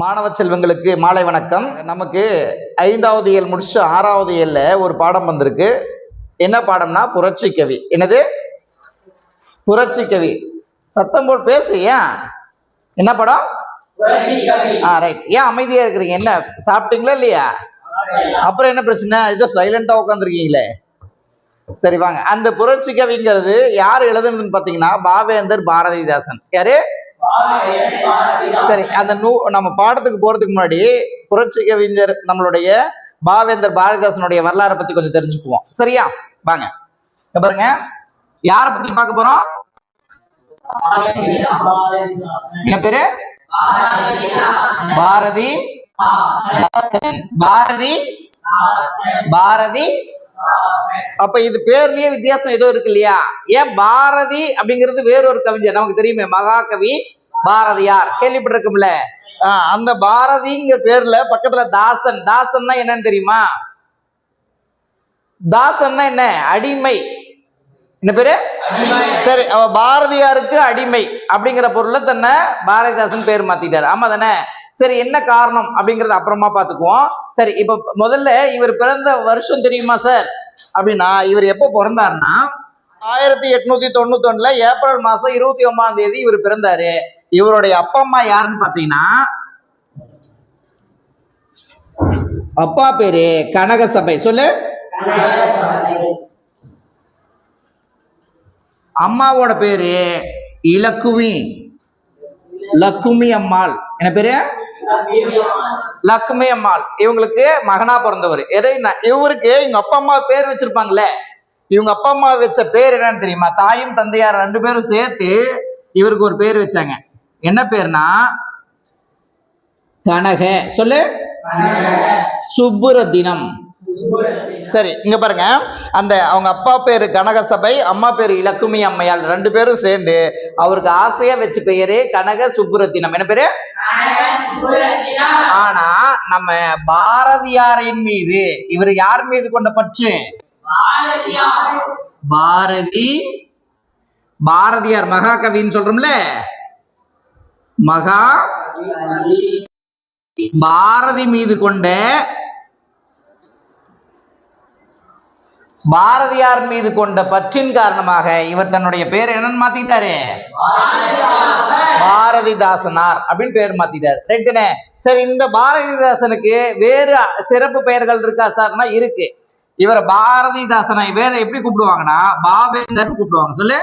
மாணவ செல்வங்களுக்கு மாலை வணக்கம். நமக்கு ஐந்தாவது இயல் முடிச்சு ஆறாவது இயல்ல ஒரு பாடம் வந்திருக்கு. என்ன பாடம்னா புரட்சி கவி. என்னது? புரட்சி கவி. சத்தம் போல் பேசு ஏன்? என்ன படம்? ஆ ரைட் ஏன் அமைதியா இருக்கிறீங்க? என்ன சாப்பிட்டீங்களா இல்லையா? அப்புறம் என்ன பிரச்சனை? ஏதோ சைலண்டா உட்காந்துருக்கீங்களே சரி வாங்க. அந்த புரட்சி கவிங்கிறது யார் எழுதுனதுன்னு பார்த்தீங்கன்னா பாவேந்தர் பாரதிதாசன். யாரு? சரி அந்த நூ நம்ம பாடத்துக்கு போறதுக்கு முன்னாடி புரட்சி கவிஞர் நம்மளுடைய பாவேந்தர் பாரதிதாசனுடைய வரலாறை பத்தி கொஞ்சம் தெரிஞ்சுக்குவோம். சரியா? வாங்க. பாருங்க. யார பத்தி பார்க்க போறோம்? என்ன பேரு? பாரதி. பாரதி. பாரதி. அப்ப இது பேர்லயே வித்தியாசம் ஏதோ இருக்கு இல்லையா? ஏன் பாரதி அப்படிங்கிறது வேறொரு கவிஞர். நமக்கு தெரியுமே மகாகவி பாரதியார். கேள்விப்பட்டிருக்கும்ல? ஆஹ் அந்த பாரதிங்கிற பேர்ல பக்கத்துல தாசன். தாசன்னா என்னன்னு தெரியுமா? தாசன்னா என்ன? அடிமை. என்ன பேரு? சரி அவ பாரதியாருக்கு அடிமை அப்படிங்கிற பொருள்ல தன்னை பாரதிதாசன் பேர் மாத்திட்டாரு. ஆமா தானே சரி என்ன காரணம் அப்படிங்கறத அப்புறமா பாத்துக்குவோம். சரி இப்ப முதல்ல இவர் பிறந்த வருஷம் தெரியுமா சார்? அப்படின்னா இவர் எப்போ பிறந்தாருன்னா ஆயிரத்தி எட்நூத்தி தொண்ணூத்தி ஒண்ணுல ஏப்ரல் மாசம் இருபத்தி ஒன்பதாம் தேதி இவர் பிறந்தாரு. இவருடைய அப்பா அம்மா யாருன்னு பாத்தீங்கன்னா அப்பா பேரு கனகசபை. சொல்லு. அம்மாவோட பேரு இலக்குமி. லக்குமி அம்மாள். என்ன பேரு? லக்குமி அம்மாள் இவங்களுக்கு மகனா பிறந்தவர். எதை ந- இவருக்கு இவங்க அப்பா அம்மா பேர் வச்சிருப்பாங்களே. இவங்க அப்பா அம்மா வச்ச பேர் என்னன்னு தெரியுமா? தாயும் தந்தையார் ரெண்டு பேரும் சேர்த்து இவருக்கு ஒரு பேர் வச்சாங்க. என்ன பேர்னா? கனக. சொல்லு. சுப்புரத்தினம் சரி இங்க பாருங்க. அந்த அவங்க அப்பா பேரு கனகசபை அம்மா பேரு இலக்குமி அம்மையால் ரெண்டு பேரும் சேர்ந்து அவருக்கு ஆசையா வச்சு பெயரு கனக சுப்புரத்தினம். என்ன பேரு? ஆனா நம்ம பாரதியாரின் மீது இவர் யார் மீது கொண்ட பற்று? பாரதி. பாரதியார் மகாகவின்னு சொல்றோம்ல? மகா. பாரதி மீது கொண்ட பாரதியார் மீது கொண்ட பற்றின் காரணமாக இவர் தன்னுடைய பேர் என்னன்னு மாத்திட்டாரு பாரதிதாசனார் அப்படின்னு பேர் மாத்திட்டாரு. ரைட்டுனே சரி இந்த பாரதிதாசனுக்கு வேறு சிறப்பு பெயர்கள் இருக்கா சார்னா இருக்கு. இவரை பாரதிதாசனை வேற எப்படி கூப்பிடுவாங்கன்னா பாவேந்தர் கூப்பிடுவாங்க. சொல்லு.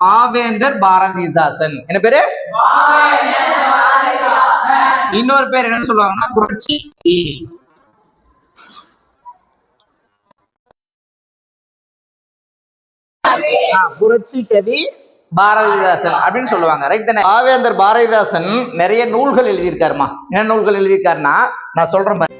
பாவேந்தர். பாரதிதாசன். என்ன பேரு? இன்னொரு பேர் என்னன்னு சொல்லுவாங்கன்னா புரட்சி புரட்சி கவி பாரதிதாசன் அப்படின்னு சொல்லுவாங்க. ரைட் தானே? பாவேந்தர் பாரதிதாசன் நிறைய நூல்கள் எழுதியிருக்காருமா? என்ன நூல்கள் எழுதியிருக்காருன்னா நான் சொல்றேன் பாரு.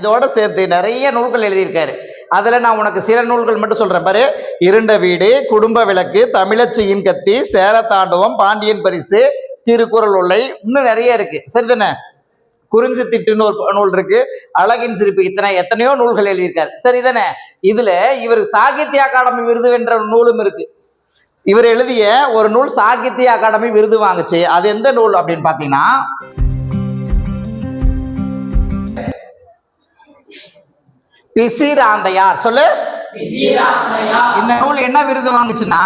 இதோட சேர்த்து நிறைய நூல்கள் எழுதியிருக்காரு. அதுல நான் உனக்கு சில நூல்கள் மட்டும் சொல்றேன் பாரு. இருண்ட வீடு குடும்ப விளக்கு தமிழச்சியின் கத்தி சேரத்தாண்டவம் பாண்டியன் பரிசு திருக்குறள் உள்ளை இன்னும் நிறைய இருக்கு. சரிதானே குறிஞ்சி திட்டுன்னு ஒரு நூல் இருக்கு. அழகின் சிரிப்பு. இத்தனை எத்தனையோ நூல்கள் எழுதியிருக்காரு. சரிதானே இதுல இவர் சாகித்ய அகாடமி விருது ஒரு நூலும் இருக்கு. இவர் எழுதிய ஒரு நூல் சாகித்ய அகாடமி விருது வாங்குச்சு. அது எந்த நூல் அப்படின்னு பாத்தீங்கன்னா பிசிராந்தையார். சொல்லு. இந்த நூல் என்ன விருது வாங்குச்சுன்னா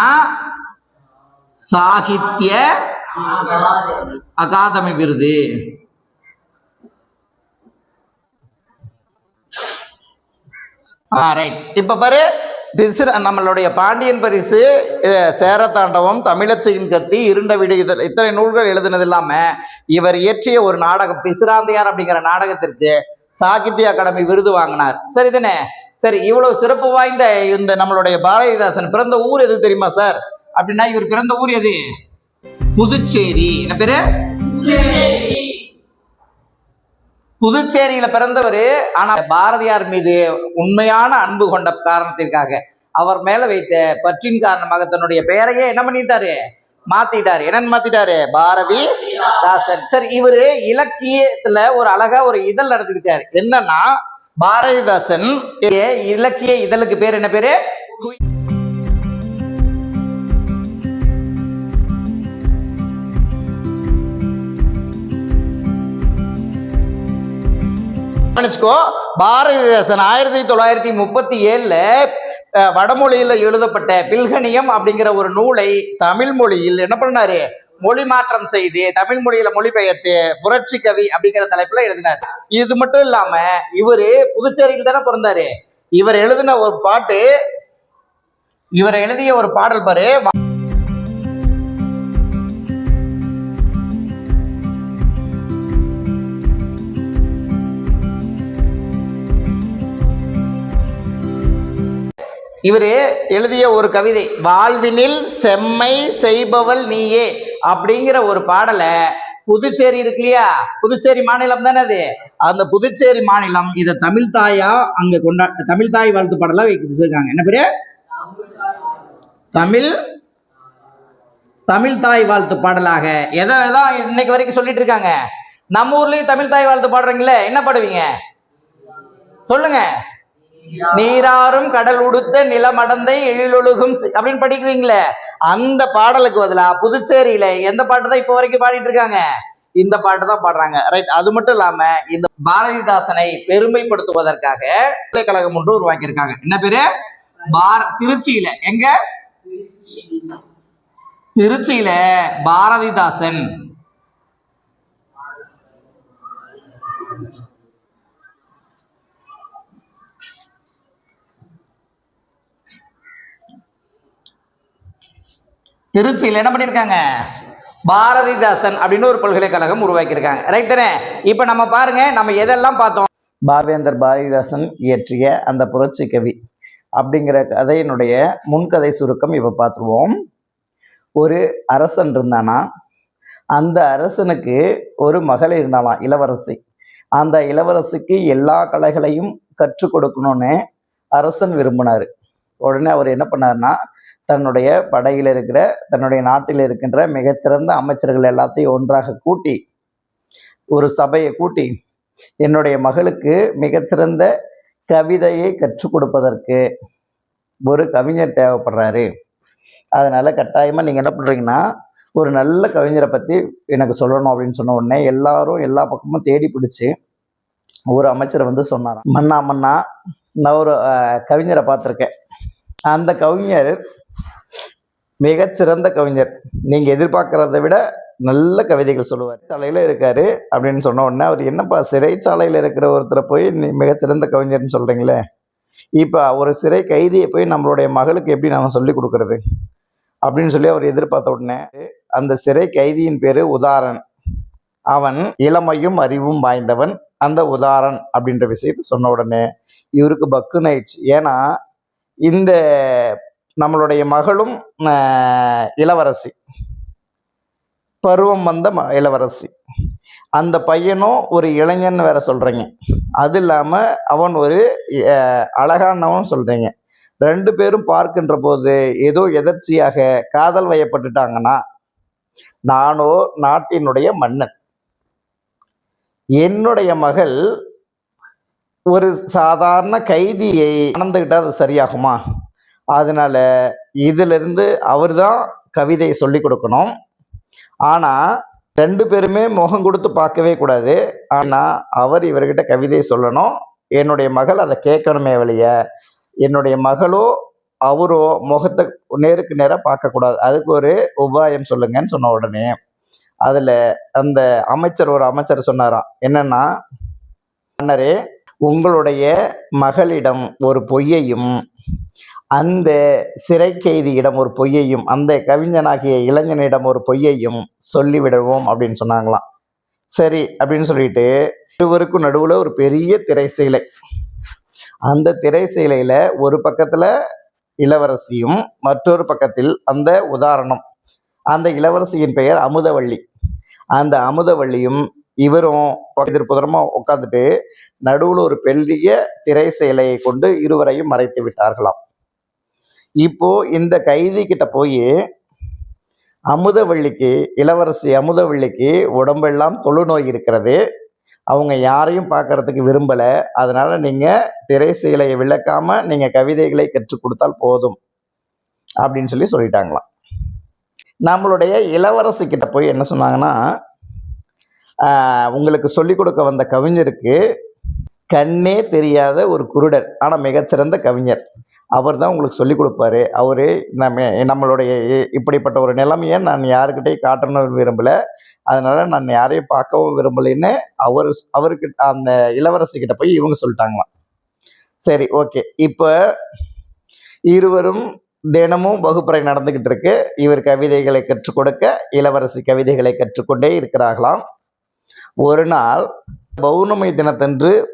சாகித்ய அகாதமி விருது. ரைட் இப்ப பாரு பிசிற நம்மளுடைய பாண்டியன் பரிசு சேரத்தாண்டவம் தமிழச்சியின் கத்தி இருண்ட வீடு இது இத்தனை நூல்கள் எழுதுனது இல்லாம இவர் இயற்றிய ஒரு நாடகம் பிசுராந்தையார் அப்படிங்கிற நாடகத்திற்கு சாகித்ய அகாடமி விருது வாங்கினார். சரி தானே சரி இவ்வளவு சிறப்பு வாய்ந்த இந்த நம்மளுடைய பாரதிதாசன் பிறந்த ஊர் எது தெரியுமா சார்? அப்படின்னா இவர் பிறந்த ஊர் எது? புதுச்சேரி. என்ன பேரு? புதுச்சேரியில பிறந்தவர் ஆனா பாரதியார் மீது உண்மையான அன்பு கொண்ட காரணத்திற்காக அவர் மேல வைத்த பற்றின் காரணமாக தன்னுடைய பெயரையே என்ன பண்ணிட்டாரு? மாத்திட்டாரு. என்னன்னு மாத்திட்டாரு? பாரதி தாசன் சரி இவரு இலக்கியத்துல ஒரு அழகா ஒரு இதழ் நடத்திருக்காரு. என்னன்னா பாரதிதாசன் இலக்கிய இதழுக்கு பேர் என்ன பேரு? கவனிச்சுக்கோ பாரதிதாசன் ஆயிரத்தி தொள்ளாயிரத்தி முப்பத்தி ஏழுல வடமொழியில எழுதப்பட்ட பில்கணியம் அப்படிங்கிற ஒரு நூலை தமிழ் மொழியில் என்ன பண்ணாரு? மொழி மாற்றம் செய்து தமிழ் மொழியில மொழிபெயர்த்து புரட்சி கவி அப்படிங்கிற தலைப்புல எழுதினார். இது மட்டும் இல்லாம இவரு புதுச்சேரியில் தானே பிறந்தாரு. இவர் எழுதின ஒரு பாட்டு இவர் எழுதிய ஒரு பாடல் பாரு இவர் எழுதிய ஒரு கவிதை வாழ்வினில் செம்மை செய்பவள் நீயே அப்படிங்கிற ஒரு பாடலை புதுச்சேரி இருக்கு இல்லையா புதுச்சேரி மாநிலம் தானே அது? அந்த புதுச்சேரி மாநிலம் இதை தமிழ் தாயா அங்க கொண்டா தமிழ் தாய் வாழ்த்து பாடலா வச்சிருக்காங்க என்ன பேரு? தமிழ் தமிழ் தாய் வாழ்த்து பாடலாக. எதை தான் இன்னைக்கு வரைக்கும் சொல்லிட்டு இருக்காங்க? நம்ம ஊர்லயும் தமிழ் தாய் வாழ்த்து பாடுறீங்களே என்ன பாடுவீங்க? சொல்லுங்க. நீராறும் கடல் உடுத்த நிலமடந்தை எழிலொழுகும் அப்படின்னு படிக்கிறீங்களே? அந்த பாடலுக்கு பதிலா புதுச்சேரியில எந்த பாட்டு தான் இப்போ வரைக்கும் பாடிட்டு இருக்காங்க? இந்த பாட்டு தான் பாடுறாங்க. ரைட் அது மட்டும் இல்லாம இந்த பாரதிதாசனை பெருமைப்படுத்துவதற்காக பல்கலைக்கழகம் ஒன்று உருவாக்கியிருக்காங்க. என்ன பேரு? பார திருச்சியில. எங்க? திருச்சியில பாரதிதாசன். திருச்சியில் என்ன பண்ணியிருக்காங்க? பாரதிதாசன் அப்படின்னு ஒரு பல்கலைக்கழகம் உருவாக்கியிருக்காங்க. ரைட் தானே? இப்போ நம்ம பாருங்க நம்ம எதெல்லாம் பார்த்தோம்? பாவேந்தர் பாரதிதாசன் இயற்றிய அந்த புரட்சி கவி அப்படிங்கிற கதையினுடைய முன்கதை சுருக்கம் இப்போ பார்த்துருவோம். ஒரு அரசன் இருந்தானா? அந்த அரசனுக்கு ஒரு மகள் இருந்தாலாம் இளவரசி. அந்த இளவரசிக்கு எல்லா கலைகளையும் கற்றுக் கொடுக்கணும்னு அரசன் விரும்பினார். உடனே அவர் என்ன பண்ணாருன்னா தன்னுடைய படையில் இருக்கிற தன்னுடைய நாட்டில் இருக்கின்ற மிகச்சிறந்த அமைச்சர்கள் எல்லாத்தையும் ஒன்றாக கூட்டி ஒரு சபையை கூட்டி என்னுடைய மகளுக்கு மிகச்சிறந்த கவிதையை கற்றுக் கொடுப்பதற்கு ஒரு கவிஞர் தேவைப்படுறாரு. அதனால கட்டாயமாக நீங்கள் என்ன பண்ணுறீங்கன்னா ஒரு நல்ல கவிஞரை பற்றி எனக்கு சொல்லணும் அப்படின்னு சொன்ன உடனே எல்லாரும் எல்லா பக்கமும் தேடி பிடிச்சி ஒரு அமைச்சர் வந்து சொன்னாராம். மன்னா மன்னா நான் ஒரு கவிஞரை பார்த்துருக்கேன். அந்த கவிஞர் மிகச்சிறந்த கவிஞர். நீங்கள் எதிர்பார்க்கறதை விட நல்ல கவிதைகள் சொல்லுவார். சாலையில் இருக்காரு அப்படின்னு சொன்ன உடனே அவர் என்னப்பா சிறைச்சாலையில் இருக்கிற ஒருத்தரை போய் நீ மிகச்சிறந்த கவிஞர்னு சொல்கிறீங்களே இப்போ ஒரு சிறை கைதியை போய் நம்மளுடைய மகளுக்கு எப்படி நம்ம சொல்லி கொடுக்கறது? அப்படின்னு சொல்லி அவர் எதிர்பார்த்த உடனே அந்த சிறை கைதியின் பேர் உதாரன். அவன் இளமையும் அறிவும் வாய்ந்தவன். அந்த உதாரன் அப்படின்ற விஷயத்தை சொன்ன உடனே இவருக்கு பக்குன்னு ஆயிடுச்சு. ஏன்னா இந்த நம்மளுடைய மகளும் இளவரசி. பருவம் வந்த ம இளவரசி. அந்த பையனும் ஒரு இளைஞன் வேற சொல்றீங்க. அது இல்லாமல் அவன் ஒரு அழகானவன் சொல்றீங்க. ரெண்டு பேரும் பார்க்கின்ற போது ஏதோ எதர்ச்சியாக காதல் வயப்பட்டுட்டாங்கன்னா நானோ நாட்டினுடைய மன்னன். என்னுடைய மகள் ஒரு சாதாரண கைதியை மணந்துக்கிட்டா அது சரியாகுமா? அதனால இதிலிருந்து அவர் தான் கவிதையை சொல்லி கொடுக்கணும். ஆனால் ரெண்டு பேருமே முகம் கொடுத்து பார்க்கவே கூடாது. ஆனால் அவர் இவர்கிட்ட கவிதையை சொல்லணும். என்னுடைய மகள் அதை கேட்கணுமே வெளிய என்னுடைய மகளோ அவரோ முகத்தை நேருக்கு நேராக பார்க்கக்கூடாது அதுக்கு ஒரு உபாயம் சொல்லுங்கன்னு சொன்ன உடனே அதில் அந்த அமைச்சர் ஒரு அமைச்சர் சொன்னாராம். என்னன்னா மன்னரே உங்களுடைய மகளிடம் ஒரு பொய்யையும் அந்த சிறை கைதியிடம் ஒரு பொய்யையும் அந்த கவிஞனாகிய இளைஞனிடம் ஒரு பொய்யையும் சொல்லிவிடுவோம் அப்படின்னு சொன்னாங்களாம். சரி அப்படின்னு சொல்லிட்டு இருவருக்கும் நடுவில் ஒரு பெரிய திரை சீலை அந்த திரைசீலையில் ஒரு பக்கத்தில் இளவரசியும் மற்றொரு பக்கத்தில் அந்த உதாரணம். அந்த இளவரசியின் பெயர் அமுதவள்ளி. அந்த அமுதவள்ளியும் இவரும் எதிர்ப்புதரமாக உட்காந்துட்டு நடுவில் ஒரு பெரிய திரை சேலையை கொண்டு இருவரையும் மறைத்து விட்டார்களாம். இப்போ இந்த கைதி கிட்ட போய் அமுதவள்ளிக்கு இளவரசி அமுதவள்ளிக்கு உடம்பெல்லாம் தொழுநோய் இருக்கிறது. அவங்க யாரையும் பார்க்கறதுக்கு விரும்பலை. அதனால் நீங்கள் திரைசீலையை விளக்காமல் நீங்கள் கவிதைகளை கற்றுக் கொடுத்தால் போதும் அப்படின்னு சொல்லி சொல்லிட்டாங்களாம். நம்மளுடைய இளவரசி கிட்ட போய் என்ன சொன்னாங்கன்னா உங்களுக்கு சொல்லிக் கொடுக்க வந்த கவிஞருக்கு கண்ணே தெரியாத ஒரு குருடர் ஆனால் மிகச்சிறந்த கவிஞர். அவர் தான் உங்களுக்கு சொல்லிக் கொடுப்பாரு. அவரு நம்ம நம்மளுடைய இ- இப்படிப்பட்ட ஒரு நிலைமையை நான் யாருக்கிட்டையும் காட்டணும் விரும்பலை. அதனால நான் யாரையும் பார்க்கவும் விரும்பலைன்னு அவர் அவர்கிட்ட அந்த இளவரசிக்கிட்ட போய் இவங்க சொல்லிட்டாங்களாம். சரி ஓகே. இப்போ இருவரும் தினமும் வகுப்பறை நடந்துகிட்டு இருக்கு. இவர் கவிதைகளை கற்றுக் கொடுக்க இளவரசி கவிதைகளை கற்றுக்கொண்டே இருக்கிறார்களாம். ஒரு நாள் பௌர்ணமி தினத்தன்று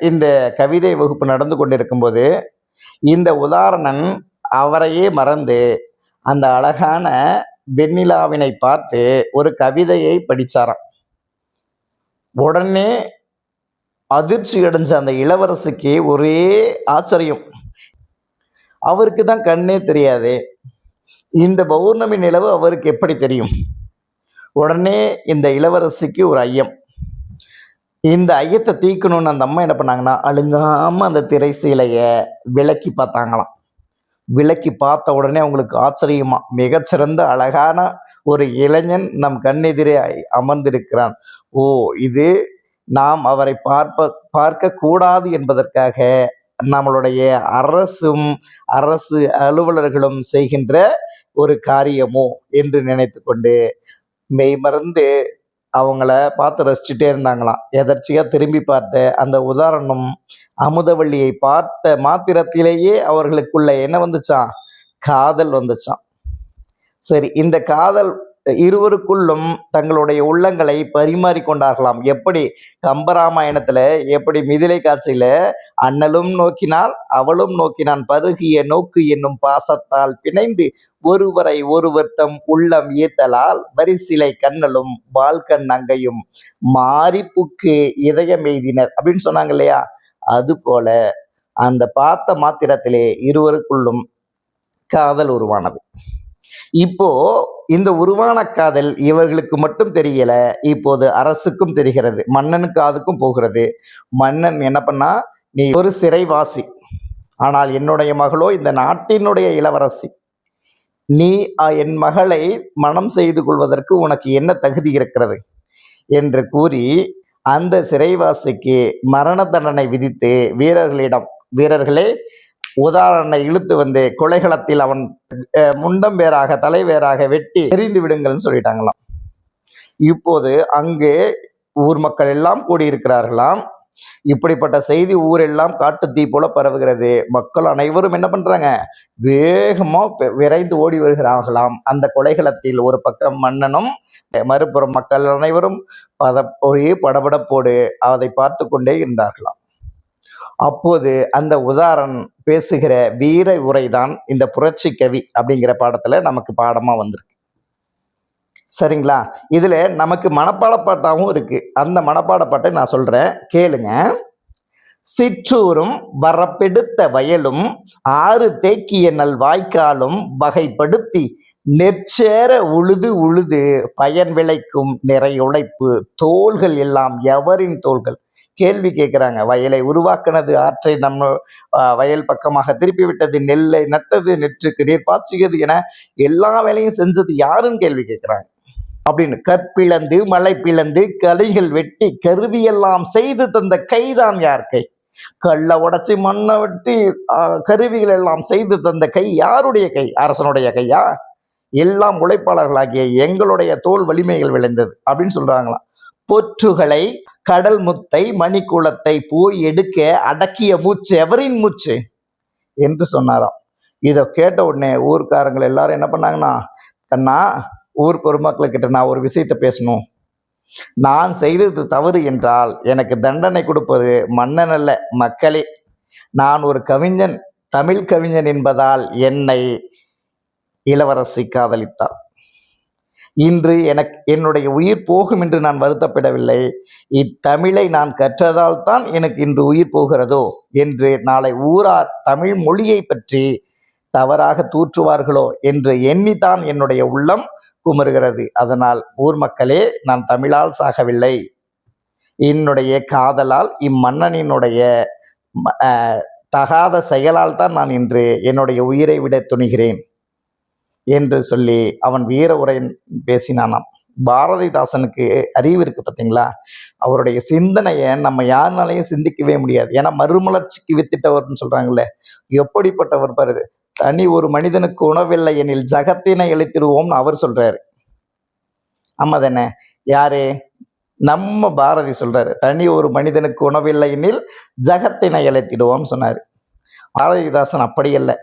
இந்த கவிதை வகுப்பு நடந்து கொண்டிருக்கும்போது இந்த உதாரணன் அவரையே மறந்து அந்த அழகான வெண்ணிலாவினை பார்த்து ஒரு கவிதையை படிச்சாராம். உடனே அதிர்ச்சி அடைஞ்ச அந்த இளவரசிக்கு ஒரே ஆச்சரியம். அவருக்கு தான் கண்ணே தெரியாது. இந்த பௌர்ணமி நிலவு அவருக்கு எப்படி தெரியும்? உடனே இந்த இளவரசிக்கு ஒரு ஐயம். இந்த ஐயத்தை தீக்கணும்னு அந்த அம்மா என்ன பண்ணாங்கன்னா அழுங்காம அந்த திரை சீலையை விலக்கி பார்த்தாங்களாம். விலக்கி பார்த்த உடனே அவங்களுக்கு ஆச்சரியமா மிகச்சிறந்த அழகான ஒரு இளைஞன் நம் கண்ணெதிரே அமர்ந்திருக்கிறான். ஓ இது நாம் அவரை பார்ப்ப பார்க்க கூடாது என்பதற்காக நம்மளுடைய அரசும் அரசு அலுவலர்களும் செய்கின்ற ஒரு காரியமோ என்று நினைத்து கொண்டு மெய்மறந்து அவங்கள பார்த்து ரசிச்சுட்டே இருந்தாங்களாம். எதர்ச்சியாக திரும்பி பார்த்த அந்த உதாரணம் அமுதவள்ளியை பார்த்த மாத்திரத்திலேயே அவர்களுக்குள்ள என்ன வந்துச்சான் காதல் வந்துச்சான் சரி இந்த காதல் இருவருக்குள்ளும் தங்களுடைய உள்ளங்களை பரிமாறிக்கொண்டார்களாம். எப்படி? கம்பராமாயணத்துல எப்படி மிதிலை காட்சியில அண்ணலும் நோக்கினாள் அவளும் நோக்கினான். பருகிய நோக்கு என்னும் பாசத்தால் பிணைந்து ஒருவரை ஒருவர் தம் உள்ளம் ஈத்தலால் வரிசிலை கண்ணலும் வால்கண் அங்கையும் மாரிப்புக்கு இதயம் எய்தினர் அப்படின்னு சொன்னாங்க இல்லையா அது போல அந்த பார்த்த மாத்திரத்திலே இருவருக்குள்ளும் காதல் உருவானது. இப்போ இந்த உருவான காதல் இவர்களுக்கு மட்டும் தெரியல. இப்போது அரசுக்கும் தெரிகிறது மன்னனுக்கு அதுக்கும் போகிறது. மன்னன் என்ன பண்ணா நீ ஒரு சிறைவாசி ஆனால் என்னுடைய மகளோ இந்த நாட்டினுடைய இளவரசி. நீ என் மகளை மனம் செய்து கொள்வதற்கு உனக்கு என்ன தகுதி இருக்கிறது? என்று கூறி அந்த சிறைவாசிக்கு மரண தண்டனை விதித்து வீரர்களிடம் வீரர்களே உதாரணை இழுத்து வந்து கொலைகளத்தில் அவன் முண்டம் வேறாக தலைவேறாக வெட்டி எறிந்து விடுங்கள்னு சொல்லிட்டாங்களாம். இப்போது அங்கே ஊர் மக்கள் எல்லாம் கூடியிருக்கிறார்களாம். இப்படிப்பட்ட செய்தி ஊரெல்லாம் காட்டு தீ போல பரவுகிறது. மக்கள் அனைவரும் என்ன பண்றாங்க? வேகமா விரைந்து ஓடி வருகிறார்களாம். அந்த கொலைகளத்தில் ஒரு பக்கம் மன்னனும் மறுபுறம் மக்கள் அனைவரும் பதப்பொழி படபடப்போடு அதை பார்த்து கொண்டே இருந்தார்களாம். அப்போது அந்த உதாரணம் பேசுகிற வீர உரைதான் இந்த புரட்சி கவி அப்படிங்கிற பாடத்துல நமக்கு பாடமா வந்திருக்கு. சரிங்களா? இதுல நமக்கு மனப்பாட பாட்டாவும் இருக்கு. அந்த மனப்பாட பாட்டை நான் சொல்றேன். கேளுங்க. சிற்றூரும் வரப்பெடுத்த வயலும் ஆறு தேக்கிய நல் வாய்க்காலும் வகைப்படுத்தி நெற்சேர உழுது உழுது பயன் விளைக்கும் நிறை உழைப்பு தோள்கள் எல்லாம் எவரின் தோள்கள்? கேள்வி கேட்குறாங்க. வயலை உருவாக்குனது ஆற்றை நம்ம வயல் பக்கமாக திருப்பி விட்டது நெல்லை நட்டது நெற்றுக்கு நீர் பாய்ச்சியது என எல்லா வேலையும் செஞ்சது யாருன்னு கேள்வி கேட்குறாங்க. அப்படின்னு கற்பிளந்து மலை பிளந்து கலைகள் வெட்டி கருவியெல்லாம் செய்து தந்த கைதான் யார் கை? கல்லை உடைச்சி மண்ணை வெட்டி கருவிகள் எல்லாம் செய்து தந்த கை யாருடைய கை? அரசனுடைய கையா? எல்லாம் உழைப்பாளர்களாகிய எங்களுடைய தோல் வலிமைகள் விளைந்தது அப்படின்னு சொல்றாங்களாம். பொற்றுகளை கடல் முத்தை மணிக்குளத்தை போய் எடுக்க அடக்கிய மூச்சு எவரின் மூச்சு? என்று சொன்னாராம். இதை கேட்ட உடனே ஊர்க்காரங்கள் எல்லாரும் என்ன பண்ணாங்கன்னா கண்ணா ஊர் பொதுமக்களுக்கிட்ட நான் ஒரு விஷயத்தை பேசணும். நான் செய்தது தவறு என்றால் எனக்கு தண்டனை கொடுப்பது மன்னன் அல்ல மக்களே. நான் ஒரு கவிஞன் தமிழ் கவிஞன் என்பதால் என்னை இளவரசி காதலித்தார் இன்று எனக்கு என்னுடைய உயிர் போகும் என்று நான் வருத்தப்படவில்லை. இத்தமிழை நான் கற்றதால் தான் எனக்கு இன்று உயிர் போகிறதோ என்று நாளை ஊரார் தமிழ் மொழியை பற்றி தவறாக தூற்றுவார்களோ என்று எண்ணித்தான் என்னுடைய உள்ளம் குமருகிறது அதனால் ஊர் மக்களே நான் தமிழால் சாகவில்லை. என்னுடைய காதலால் இம்மன்னனினுடைய ம- தகாத செயலால் தான் நான் இன்று என்னுடைய உயிரை விட துணிகிறேன். என்று சொல்லி அவன் வீர உரையன் பேசினானாம். பாரதிதாசனுக்கு அறிவு இருக்கு பார்த்தீங்களா அவருடைய சிந்தனையை நம்ம யாருனாலையும் சிந்திக்கவே முடியாது. ஏன்னா மறுமலர்ச்சிக்கு வித்திட்டவர்னு சொல்றாங்கல்ல. எப்படிப்பட்டவர் பாருது தனி ஒரு மனிதனுக்கு உணவில்லை எனில் ஜகத்தினை எழுத்திடுவோம்னு அவர் சொல்றாரு. ஆமா தானே யாரு? நம்ம பாரதி சொல்றாரு தனி ஒரு மனிதனுக்கு உணவில்லை எனில் ஜகத்தினை இழைத்திடுவோம்னு சொன்னாரு. பாரதிதாசன் அப்படி இல்லை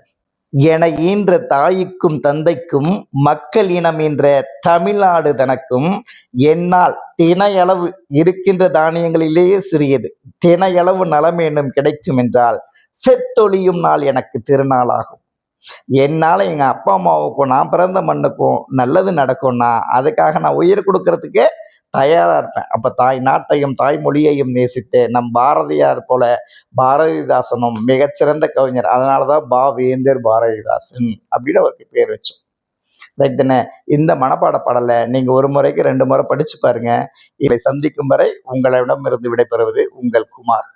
என ஈன்ற தாய்க்கும் தந்தைக்கும் மக்கள் இனம் என்ற தமிழ்நாடு தனக்கும் என்னால் தினையளவு இருக்கின்ற தானியங்களிலேயே சிறியது. தினையளவு நலம் என்னும் கிடைக்கும் என்றால் செத்தொழியும் நாள் எனக்கு திருநாளாகும். என்னால் எங்கள் அப்பா அம்மாவுக்கும் நான் பிறந்த மண்ணுக்கும் நல்லது நடக்கும்னா அதுக்காக நான் உயிர் கொடுக்கறதுக்கே தயாராக இருப்பேன். அப்போ தாய் நாட்டையும் தாய்மொழியையும் நேசித்து நம் பாரதியார் போல பாரதிதாசனும் மிகச்சிறந்த கவிஞர். அதனால தான் பா. வேந்தர் பாரதிதாசன் அப்படின்னு அவருக்கு பேர் வச்சோம். ரைட் தானே? இந்த மனப்பாட பாடலை நீங்கள் ஒரு முறைக்கு ரெண்டு முறை படித்து பாருங்கள் இதை சந்திக்கும் வரை உங்களிடமிருந்து விடைபெறுவது உங்கள் குமார்.